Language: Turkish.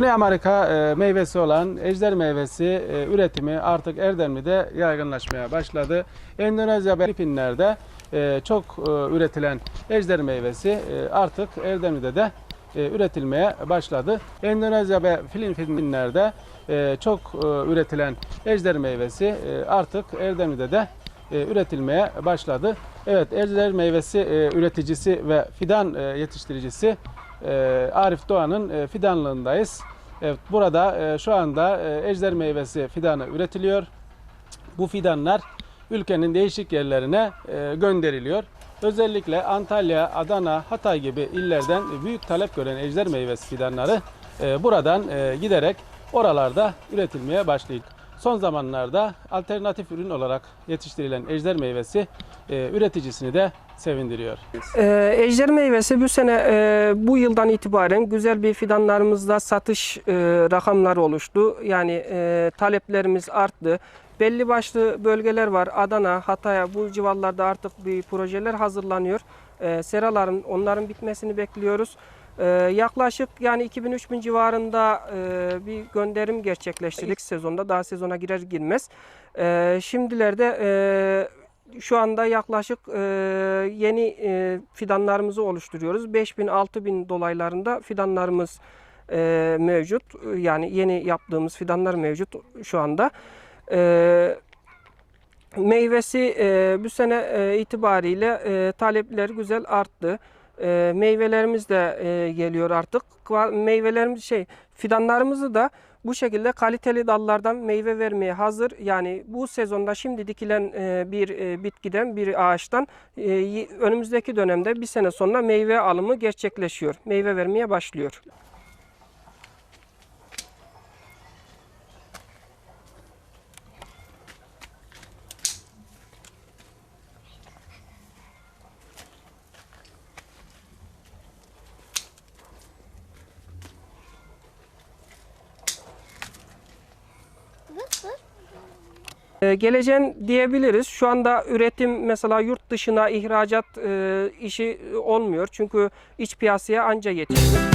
Güney Amerika ee, meyvesi olan ejder meyvesi e, üretimi artık Erdemli'de yaygınlaşmaya başladı. Endonezya ve Filipinler'de e, çok e, üretilen ejder meyvesi artık Erdemli'de de üretilmeye başladı. Endonezya ve Filipinler'de çok üretilen ejder meyvesi artık Erdemli'de de e, üretilmeye başladı. Evet, ejder meyvesi e, üreticisi ve fidan e, yetiştiricisi Arif Doğan'ın e, fidanlığındayız. Evet, burada şu anda e, meyvesi fidanı üretiliyor. Bu fidanlar ülkenin değişik yerlerine gönderiliyor. Özellikle Antalya, Adana, Hatay gibi illerden büyük talep gören ejder meyvesi fidanları buradan giderek oralarda üretilmeye başlıyor. Son zamanlarda alternatif ürün olarak yetiştirilen ejder meyvesi e, üreticisini de sevindiriyor. Ee, ejder meyvesi bu sene e, bu yıldan itibaren güzel bir fidanlarımızda satış e, rakamları oluştu. Yani e, taleplerimiz arttı. Belli başlı bölgeler var. Adana, Hatay bu civarlarda artık bir projeler hazırlanıyor. E, seraların onların bitmesini bekliyoruz. E, yaklaşık yani 2000-3000 civarında e, bir gönderim gerçekleştirdik sezonda. Daha sezona girer girmez. E, şimdilerde e, şu anda yaklaşık e, yeni fidanlarımızı oluşturuyoruz. 5000-6000 dolaylarında fidanlarımız mevcut. Yani yeni yaptığımız fidanlar mevcut şu anda. Meyvesi bu sene itibariyle talepler güzel arttı. E, meyvelerimiz de e, geliyor artık. Meyvelerimiz şey fidanlarımızı da bu şekilde kaliteli dallardan meyve vermeye hazır. Yani bu sezonda şimdi dikilen e, bir e, bitkiden, bir ağaçtan e, önümüzdeki dönemde bir sene sonra meyve alımı gerçekleşiyor. Meyve vermeye başlıyor. Ee, geleceğin diyebiliriz. Şu anda üretim mesela yurt dışına ihracat e, işi e, olmuyor. Çünkü iç piyasaya anca yetiştiriyor.